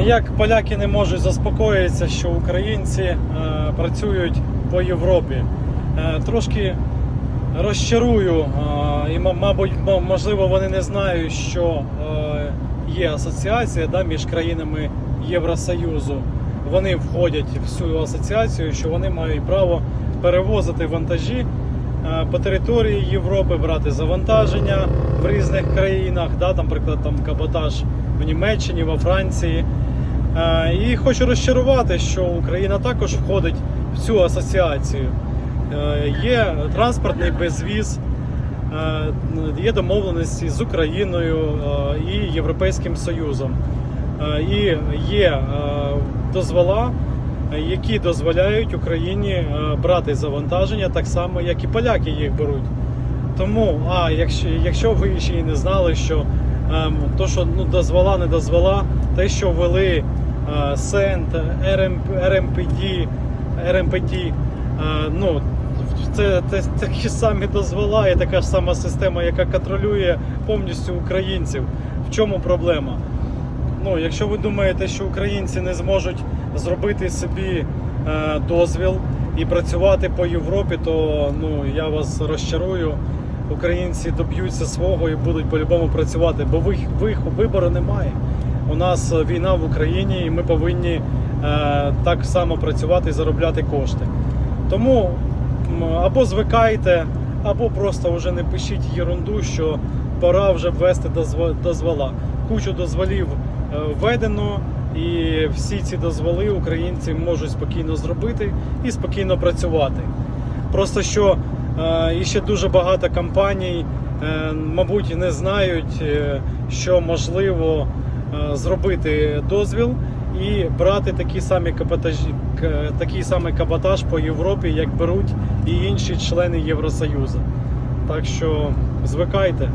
Ніяк поляки не можуть заспокоїтися, що українці е, працюють по Європі. Е, трошки розчарую, е, і, мабуть, можливо, вони не знають, що е, є асоціація да, між країнами Євросоюзу. Вони входять в цю асоціацію, що вони мають право перевозити вантажі е, по території Європи, брати завантаження в різних країнах, да, там, наприклад, там каботаж в Німеччині, во Франції. Е, І хочу розчарувати, що Україна також входить в цю асоціацію. Е, Є транспортний безвіз, е, є домовленості з Україною і Європейським Союзом. І є дозвола, які дозволяють Україні брати завантаження так само, як і поляки їх беруть. Тому, а якщо, якщо ви ще й не знали, що то, що ну, дозвола, не дозвола, те, що ввели е, СЕНТ, РМ, РМПД, РМПД, е, ну, це, це такі самі дозвола і така ж сама система, яка контролює повністю українців. В чому проблема? Ну, якщо ви думаєте, що українці не зможуть зробити собі е, дозвіл і працювати по Європі, то ну я вас розчарую. Українці доб'ються свого і будуть по-любому працювати, бо ви, ви вибору немає. У нас війна в Україні, і ми повинні е, так само працювати і заробляти кошти. Тому або звикайте, або просто вже не пишіть ерунду, що пора вже ввести дозво- дозвола. Кучу дозволів е, введено, і всі ці дозволи українці можуть спокійно зробити і спокійно працювати. Просто що е, і ще дуже багато компаній, е, мабуть, не знають, е, що можливо е, зробити дозвіл і брати такі самі каботаж, такий самий каботаж по Європі, як беруть і інші члени Євросоюзу. Так що звикайте.